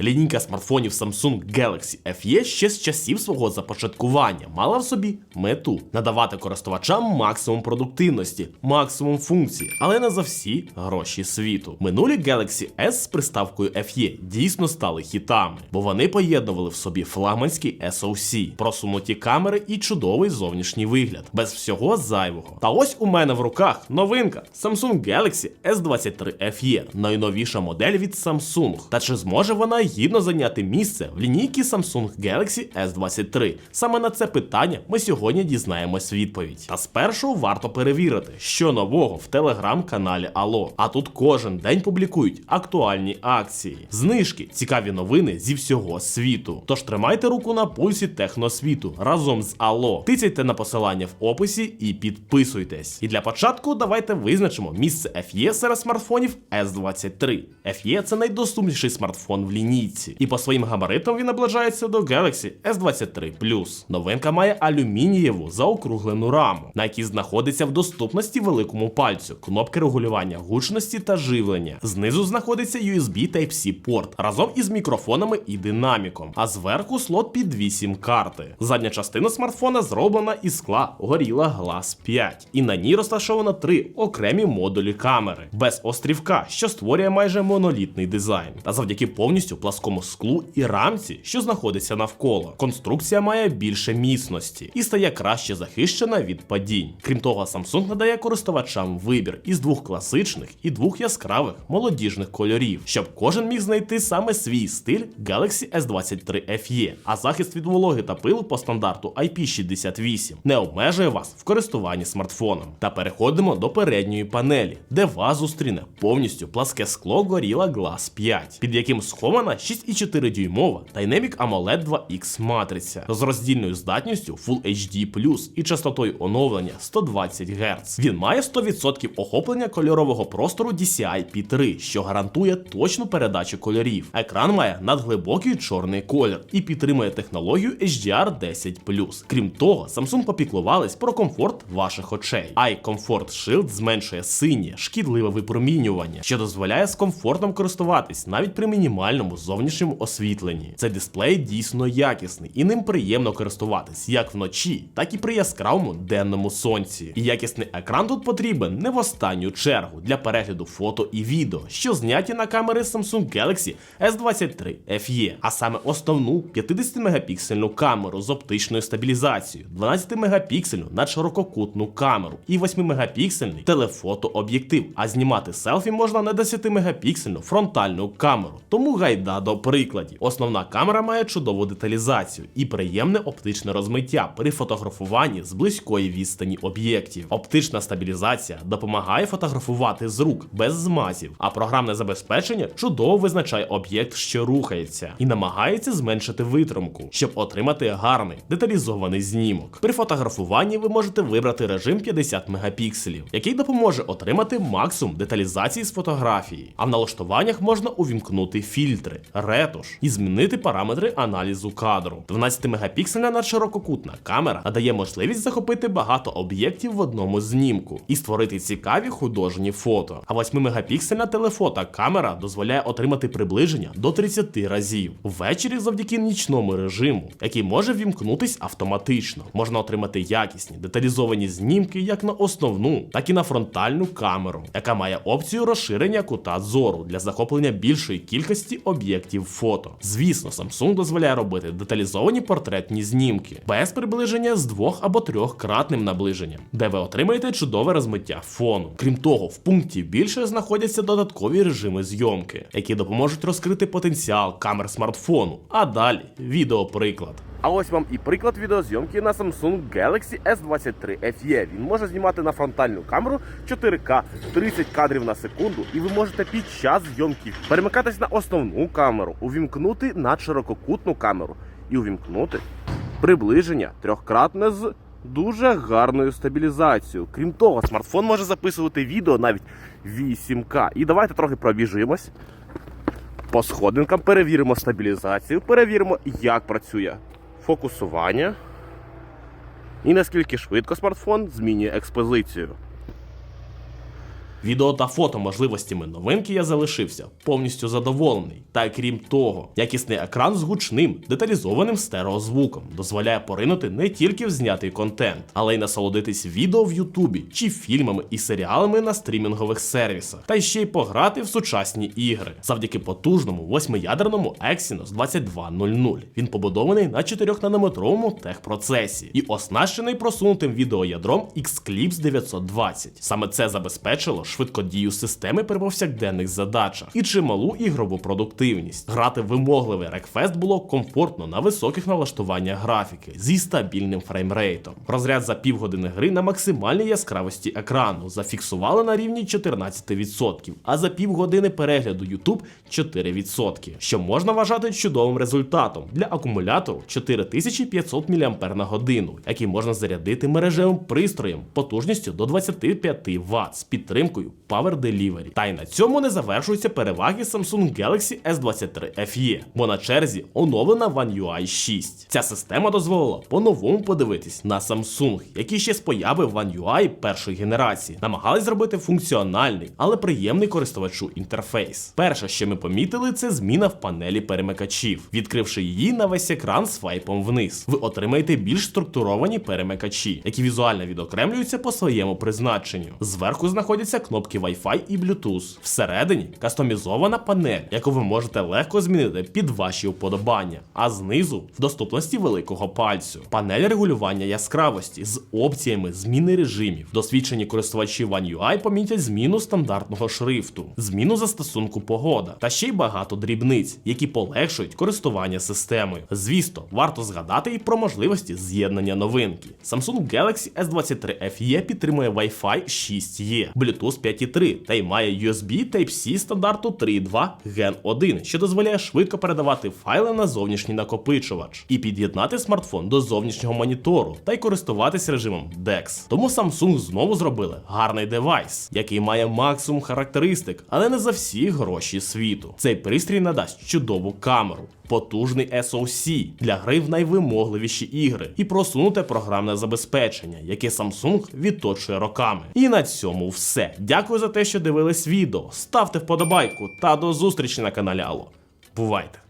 Лінійка смартфонів Samsung Galaxy FE ще з часів свого започаткування мала в собі мету надавати користувачам максимум продуктивності, максимум функцій, але не за всі гроші світу. Минулі Galaxy S з приставкою FE дійсно стали хітами, бо вони поєднували в собі флагманський SoC, просунуті камери і чудовий зовнішній вигляд, без всього зайвого. Та ось у мене в руках новинка Samsung Galaxy S23 FE, найновіша модель від Samsung. Та чи зможе вона гідно зайняти місце в лінійці Samsung Galaxy S23? Саме на це питання ми сьогодні дізнаємось відповідь. Та спершу варто перевірити, що нового в телеграм-каналі Алло. А тут кожен день публікують актуальні акції, знижки, цікаві новини зі всього світу. Тож тримайте руку на пульсі техносвіту разом з Алло. Тицяйте на посилання в описі і підписуйтесь. І для початку давайте визначимо місце FE серед смартфонів S23. FE – це найдоступніший смартфон в лінійці, і по своїм габаритам він наближається до Galaxy S23 Новинка має алюмінієву заокруглену раму, на якій знаходиться в доступності великому пальцю, кнопки регулювання гучності та живлення. Знизу знаходиться USB Type-C порт разом із мікрофонами і динаміком, а зверху слот під 8 карти. Задня частина смартфона зроблена із скла Gorilla Glass 5, і на ній розташовано три окремі модулі камери без острівка, що створює майже монолітний дизайн. Та завдяки повністю пласкому склу і рамці, що знаходиться навколо. Конструкція має більше міцності і стає краще захищена від падінь. Крім того, Samsung надає користувачам вибір із двох класичних і двох яскравих молодіжних кольорів, щоб кожен міг знайти саме свій стиль Galaxy S23 FE. А захист від вологи та пилу по стандарту IP68 не обмежує вас в користуванні смартфоном. Та переходимо до передньої панелі, де вас зустріне повністю пласке скло Gorilla Glass 5, під яким схована 6,4 дюймова Dynamic AMOLED 2X матриця з роздільною здатністю Full HD і частотою оновлення 120 Гц. Він має 100% охоплення кольорового простору DCI P3, що гарантує точну передачу кольорів. Екран має надглибокий чорний колір і підтримує технологію HDR 10 Крім того, Samsung попіклувались про комфорт ваших очей. Eye Comfort Shield зменшує синє, шкідливе випромінювання, що дозволяє з комфортом користуватись навіть при мінімальному зовнішньому освітленні. Цей дисплей дійсно якісний і ним приємно користуватись як вночі, так і при яскравому денному сонці. І якісний екран тут потрібен не в останню чергу для перегляду фото і відео, що зняті на камери Samsung Galaxy S23 FE, а саме основну 50-мегапіксельну камеру з оптичною стабілізацією, 12-мегапіксельну надширококутну камеру і 8-мегапіксельний телефотооб'єктив. А знімати селфі можна на 10-мегапіксельну фронтальну камеру. Тому гайда до прикладів. Основна камера має чудову деталізацію і приємне оптичне розмиття при фотографуванні з близької відстані об'єктів. Оптична стабілізація допомагає фотографувати з рук без змазів, а програмне забезпечення чудово визначає об'єкт, що рухається, і намагається зменшити витримку, щоб отримати гарний деталізований знімок. При фотографуванні ви можете вибрати режим 50 мегапікселів, який допоможе отримати максимум деталізації з фотографії. А в налаштуваннях можна увімкнути фільтри, ретуш і змінити параметри аналізу кадру. 12-мегапіксельна надширококутна камера надає можливість захопити багато об'єктів в одному знімку і створити цікаві художні фото. А 8-мегапіксельна телефото камера дозволяє отримати приближення до 30 разів. Ввечері завдяки нічному режиму, який може вімкнутись автоматично. Можна отримати якісні деталізовані знімки як на основну, так і на фронтальну камеру, яка має опцію розширення кута зору для захоплення більшої кількості об'єктів фото. Звісно, Samsung дозволяє робити деталізовані портретні знімки без приближення з двох або трьохкратним наближенням, де ви отримаєте чудове розмиття фону. Крім того, в пункті більше знаходяться додаткові режими зйомки, які допоможуть розкрити потенціал камер смартфону. А далі відеоприклад. А ось вам і приклад відеозйомки на Samsung Galaxy S23 FE. Він може знімати на фронтальну камеру 4К 30 кадрів на секунду, і ви можете під час зйомки перемикатись на основну камеру, увімкнути на ширококутну камеру і увімкнути приближення трьохкратне з дуже гарною стабілізацією. Крім того, смартфон може записувати відео навіть 8К. І давайте трохи пробіжимось. По сходинкам перевіримо стабілізацію, перевіримо, як працює фокусування і наскільки швидко смартфон змінює експозицію. Відео та фото можливостями новинки я залишився повністю задоволений. Та крім того, якісний екран з гучним, деталізованим стереозвуком дозволяє поринути не тільки в знятий контент, але й насолодитись відео в Ютубі чи фільмами і серіалами на стрімінгових сервісах, та ще й пограти в сучасні ігри завдяки потужному восьмиядерному Exynos 2200. Він побудований на 4-нанометровому техпроцесі і оснащений просунутим відеоядром Xclipse 920. Саме це забезпечило швидкодію системи при повсякденних задачах і чималу ігрову продуктивність. Грати вимогливий рекфест було комфортно на високих налаштуваннях графіки зі стабільним фреймрейтом. Розряд за півгодини гри на максимальній яскравості екрану зафіксували на рівні 14%, а за півгодини перегляду YouTube 4%, що можна вважати чудовим результатом для акумулятору 4500 мАч, який можна зарядити мережевим пристроєм потужністю до 25 Вт з підтримкою Power Delivery. Та й на цьому не завершуються переваги Samsung Galaxy S23 FE, бо на черзі оновлена One UI 6. Ця система дозволила по-новому подивитись на Samsung, які ще з появи One UI першої генерації намагались зробити функціональний, але приємний користувачу інтерфейс. Перше, що ми помітили, це зміна в панелі перемикачів. Відкривши її на весь екран свайпом вниз, ви отримаєте більш структуровані перемикачі, які візуально відокремлюються по своєму призначенню. Зверху знаходяться кнопки Wi-Fi і Bluetooth. Всередині кастомізована панель, яку ви можете легко змінити під ваші вподобання, а знизу в доступності великого пальцю. Панель регулювання яскравості з опціями зміни режимів. Досвідчені користувачі One UI помітять зміну стандартного шрифту, зміну застосунку погода та ще й багато дрібниць, які полегшують користування системою. Звісно, варто згадати і про можливості з'єднання новинки. Samsung Galaxy S23 FE підтримує Wi-Fi 6E, Bluetooth 5.3 та й має USB Type-C стандарту 3.2 Gen 1, що дозволяє швидко передавати файли на зовнішній накопичувач і під'єднати смартфон до зовнішнього монітору та й користуватись режимом DeX. Тому Samsung знову зробили гарний девайс, який має максимум характеристик, але не за всі гроші світу. Цей пристрій надасть чудову камеру. Потужний SoC для гри в найвимогливіші ігри і просунуте програмне забезпечення, яке Samsung відточує роками. І на цьому все. Дякую за те, що дивились відео. Ставте вподобайку та до зустрічі на каналі Алло. Бувайте!